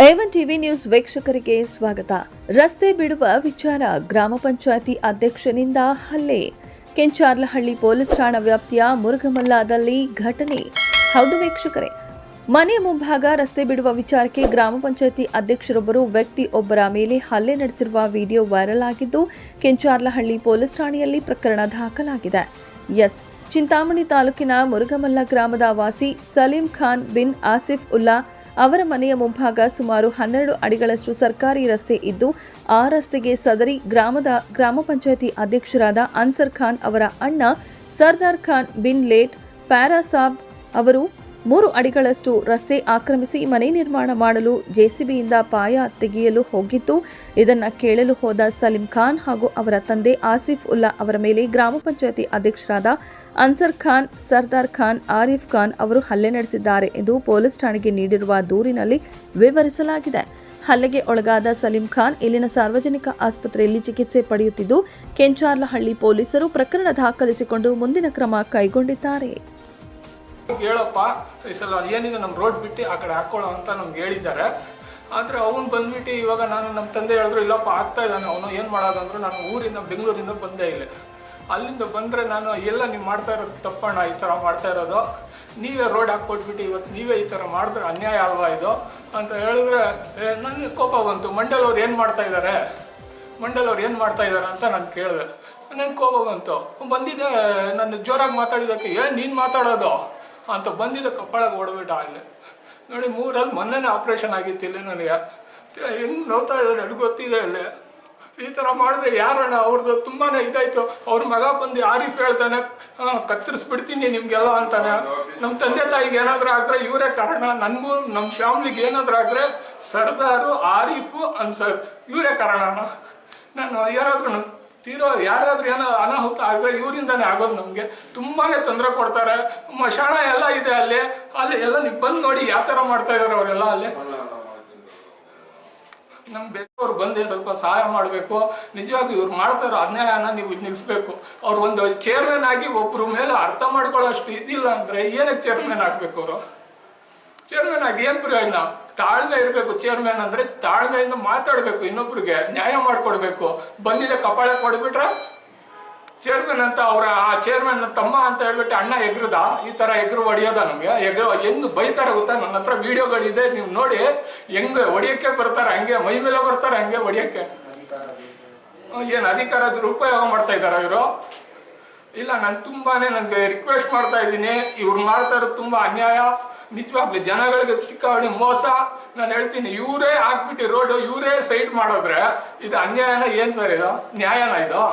A one TV news ವೀಕ್ಷಕರಿಗೆ ಸ್ವಾಗತ. ರಸ್ತೆ ಬಿಡುವ ವಿಚಾರ ಗ್ರಾಮ ಪಂಚಾಯತಿ ಅಧ್ಯಕ್ಷನಿಂದ ಹಲ್ಲೆ. ಕೆಂಚಾರ್ಲಹಳ್ಳಿ ಪೊಲೀಸ್ ಠಾಣಾ ವ್ಯಾಪ್ತಿಯ ಮುರುಘಮಲ್ಲಾದಲ್ಲಿ ಘಟನೆ. ಹೌದು ವೀಕ್ಷಕರೇ, ಮನೆ ಮುಂಭಾಗ ರಸ್ತೆ ಬಿಡುವ ವಿಚಾರಕ್ಕೆ ಗ್ರಾಮ ಪಂಚಾಯತಿ ಅಧ್ಯಕ್ಷರೊಬ್ಬರು ವ್ಯಕ್ತಿ ಒಬ್ಬರ ಮೇಲೆ ಹಲ್ಲೆ ನಡೆಸಿರುವ ವಿಡಿಯೋ ವೈರಲ್ ಆಗಿದ್ದು, ಕೆಂಚಾರ್ಲಹಳ್ಳಿ ಪೊಲೀಸ್ ಠಾಣೆಯಲ್ಲಿ ಪ್ರಕರಣ ದಾಖಲಾಗಿದೆ. ಎಸ್. ಚಿಂತಾಮಣಿ ತಾಲೂಕಿನ ಮುರುಘಮಲ್ಲ ಗ್ರಾಮದ ವಾಸಿ ಸಲೀಂ ಖಾನ್ ಬಿನ್ ಆಸಿಫ್ ಉಲ್ಲಾ ಅವರ ಮನೆಯ ಮುಂಭಾಗ ಸುಮಾರು ಹನ್ನೆರಡು ಅಡಿಗಳಷ್ಟು ಸರ್ಕಾರಿ ರಸ್ತೆ ಇದ್ದು, ಆ ರಸ್ತೆಗೆ ಸದರಿ ಗ್ರಾಮದ ಗ್ರಾಮ ಪಂಚಾಯತಿ ಅಧ್ಯಕ್ಷರಾದ ಅನ್ಸರ್ ಖಾನ್ ಅವರ ಅಣ್ಣ ಸರ್ದಾರ್ ಖಾನ್ ಬಿನ್ ಲೇಟ್ ಪ್ಯಾರಾಸಾಬ್ ಅವರು ಮೂರು ಅಡಿಗಳಷ್ಟು ರಸ್ತೆ ಆಕ್ರಮಿಸಿ ಮನೆ ನಿರ್ಮಾಣ ಮಾಡಲು ಜೆಸಿಬಿಯಿಂದ ಪಾಯ ತೆಗೆಯಲು ಹೋಗಿತ್ತು. ಇದನ್ನು ಕೇಳಲು ಹೋದ ಸಲೀಂ ಖಾನ್ ಹಾಗೂ ಅವರ ತಂದೆ ಆಸಿಫ್ ಉಲ್ಲಾ ಅವರ ಮೇಲೆ ಗ್ರಾಮ ಪಂಚಾಯತಿ ಅಧ್ಯಕ್ಷರಾದ ಅನ್ಸರ್ ಖಾನ್, ಸರ್ದಾರ್ ಖಾನ್, ಆರಿಫ್ ಖಾನ್ ಅವರು ಹಲ್ಲೆ ನಡೆಸಿದ್ದಾರೆ ಎಂದು ಪೊಲೀಸ್ ಠಾಣೆಗೆ ನೀಡಿರುವ ದೂರಿನಲ್ಲಿ ವಿವರಿಸಲಾಗಿದೆ. ಹಲ್ಲೆಗೆ ಒಳಗಾದ ಸಲೀಂ ಖಾನ್ ಇಲ್ಲಿನ ಸಾರ್ವಜನಿಕ ಆಸ್ಪತ್ರೆಯಲ್ಲಿ ಚಿಕಿತ್ಸೆ ಪಡೆಯುತ್ತಿದ್ದು, ಕೆಂಚಾರ್ಲಹಳ್ಳಿ ಪೊಲೀಸರು ಪ್ರಕರಣ ದಾಖಲಿಸಿಕೊಂಡು ಮುಂದಿನ ಕ್ರಮ ಕೈಗೊಂಡಿದ್ದಾರೆ. ಹೇಳಪ್ಪ, ಈ ಸಲ ಏನಿದೆ ನಮ್ಮ ರೋಡ್ ಬಿಟ್ಟು ಆ ಕಡೆ ಹಾಕೊಳ್ಳೋ ಅಂತ ನಮ್ಗೆ ಹೇಳಿದ್ದಾರೆ. ಆದರೆ ಅವನು ಬಂದ್ಬಿಟ್ಟು ಇವಾಗ ನಾನು ನಮ್ಮ ತಂದೆ ಹೇಳಿದ್ರು, ಇಲ್ಲಪ್ಪ, ಆಗ್ತಾ ಇದ್ದಾನೆ, ಅವನು ಏನು ಮಾಡೋದಂದ್ರು ನಾನು ಊರಿಂದ, ಬೆಂಗಳೂರಿಂದ ಬಂದೆ ಇಲ್ಲಿ. ಅಲ್ಲಿಂದ ಬಂದರೆ ನಾನು, ಎಲ್ಲ ನೀವು ಮಾಡ್ತಾ ಇರೋದು ತಪ್ಪಣ್ಣ, ಈ ಥರ ಮಾಡ್ತಾ ಇರೋದು. ನೀವೇ ರೋಡ್ ಹಾಕ್ಕೊಟ್ಬಿಟ್ಟು ಇವತ್ತು ನೀವೇ ಈ ಥರ ಮಾಡಿದ್ರೆ ಅನ್ಯಾಯ ಅಲ್ವಾ ಇದು? ಅಂತ ಹೇಳಿದ್ರೆ ನನಗೆ ಕೋಪ ಬಂತು. ಮಂಡಲ್ ಅವ್ರು ಏನು ಮಾಡ್ತಾ ಇದ್ದಾರೆ ಮಂಡಲ್ ಅವ್ರು ಏನು ಮಾಡ್ತಾ ಇದ್ದಾರೆ ಅಂತ ನಾನು ಕೇಳಿದೆ. ನನಗೆ ಕೋಪ ಬಂತು. ಬಂದಿದ್ದೆ, ನಾನು ಜೋರಾಗಿ ಮಾತಾಡಿದ್ದಕ್ಕೆ ಏನು ನೀನು ಮಾತಾಡೋದು? ಅಂತ ಬಂದಿದ್ದ ಕಪ್ಪಳಗೆ ಓಡ್ಬಿಟ್ಟ ಅಲ್ಲಿ ನೋಡಿ ಮೂರಲ್ಲಿ ಮೊನ್ನೆನೇ ಆಪ್ರೇಷನ್ ಆಗಿತ್ತು ಇಲ್ಲಿ ನನಗೆ. ಹೆಂಗೆ ನೋತಾ ಇದೆ ಅಲ್ಲಿ ಗೊತ್ತಿದೆ ಇಲ್ಲಿ ಈ ಥರ ಮಾಡಿದ್ರೆ ಯಾರಣ್ಣ ಅವ್ರದ್ದು? ತುಂಬಾ ಇದಾಯಿತು. ಅವ್ರ ಮಗ ಬಂದು ಆರಿಫ್ ಹೇಳ್ತಾನೆ "ಆ, ಕತ್ತರಿಸ್ಬಿಡ್ತೀನಿ ನಿಮಗೆಲ್ಲ ಅಂತಾನೆ. ನಮ್ಮ ತಂದೆ ತಾಯಿಗೆ ಏನಾದರೂ ಆದರೆ ಇವರೇ ಕಾರಣ. ನನಗೂ ನಮ್ಮ ಫ್ಯಾಮ್ಲಿಗೆ ಏನಾದರೂ ಆದರೆ ಸರ್ದಾರು ಆರಿಫು ಅನ್ಸರ್. ಇವರೇ ಕಾರಣ ಅಣ್ಣ. ನಾನು ಏನಾದರೂ ನನ್ನ ತೀರೋ ಯಾರಾದ್ರೂ ಏನೋ ಅನಾಹುತ ಆದರೆ ಇವರಿಂದನೇ ಆಗೋದು ನಮಗೆ. ತುಂಬಾ ತೊಂದರೆ ಕೊಡ್ತಾರೆ. ಮಶಾಣ ಎಲ್ಲ ಇದೆ ಅಲ್ಲಿ. ಅಲ್ಲಿ ಎಲ್ಲ ನೀವು ಬಂದು ನೋಡಿ ಯಾವ ಥರ ಮಾಡ್ತಾ ಇದ್ದಾರೆ ಅವರೆಲ್ಲ ಅಲ್ಲಿ. ನಮ್ಗೆ ಬೇಕವ್ರು ಬಂದೆ ಸ್ವಲ್ಪ ಸಹಾಯ ಮಾಡಬೇಕು. ನಿಜವಾಗ್ಲೂ ಇವ್ರು ಮಾಡ್ತಾ ಇರೋ ಅನ್ಯಾಯನ ನೀವು ನಿಲ್ಲಿಸ್ಬೇಕು ಅವ್ರು ಒಂದು ಚೇರ್ಮನ್ ಆಗಿ ಒಬ್ರು ಮೇಲೆ ಅರ್ಥ ಮಾಡ್ಕೊಳ್ಳೋ ಅಷ್ಟು ಇದಿಲ್ಲ ಅಂದರೆ ಏನಕ್ಕೆ ಚೇರ್ಮನ್ ಆಗಬೇಕು ಅವರು? ಚೇರ್ಮನ್ ಆಗಿ ಏನು ಪ್ರಯೋಜನ? ತಾಳ್ಮೆ ಇರಬೇಕು ಚೇರ್ಮನ್ ಅಂದರೆ ತಾಳ್ಮೆಯಿಂದ ಮಾತಾಡಬೇಕು, ಇನ್ನೊಬ್ರಿಗೆ ನ್ಯಾಯ ಮಾಡಿಕೊಡ್ಬೇಕು. ಬಂದಿದೆ ಕಪಾಳ ಕೊಡ್ಬಿಟ್ರೆ ಚೇರ್ಮನ್ ಅಂತ ಅವರ, ಆ ಚೇರ್ಮನ್ ತಮ್ಮ ಅಂತ ಹೇಳ್ಬಿಟ್ಟು ಅಣ್ಣ ಎಗ್ರದ? ಈ ಥರ ಎಗ್ರು ಹೊಡಿಯೋದ ನಮಗೆ? ಎಗ್ ಹೆಂಗ್ ಬೈತಾರೆ ಗೊತ್ತಾ? ನನ್ನ ಹತ್ರ ವಿಡಿಯೋಗಳಿದೆ, ನೀವು ನೋಡಿ. ಹೆಂಗೆ ಹೊಡಿಯೋಕ್ಕೆ ಬರ್ತಾರೆ, ಹಂಗೆ ಮೈ ಮೇಲೆ ಬರ್ತಾರೆ, ಹಂಗೆ ಹೊಡಿಯೋಕ್ಕೆ. ಏನು ಅಧಿಕಾರ ದುರುಪಯೋಗ ಮಾಡ್ತಾ ಇದ್ದಾರೆ ಇವರು? ಇಲ್ಲ, ನಾನು ತುಂಬಾನೇ ನನಗೆ ರಿಕ್ವೆಸ್ಟ್ ಮಾಡ್ತಾ ಇದ್ದೀನಿ. ಇವ್ರು ಮಾಡ್ತಾ ಇರೋದು ತುಂಬ ಅನ್ಯಾಯ. ನಿಜವಾಗ್ಲೂ ಜನಗಳಿಗೆ ಸಿಕ್ಕಾಡಿ ಮೋಸ. ನಾನು ಹೇಳ್ತೀನಿ, ಇವರೇ ಹಾಕ್ಬಿಟ್ಟು ರೋಡು ಇವರೇ ಸೈಡ್ ಮಾಡಿದ್ರೆ ಇದು ಅನ್ಯಾಯನ, ಏನು ಸರ್ ಇದು? ನ್ಯಾಯನ ಇದು?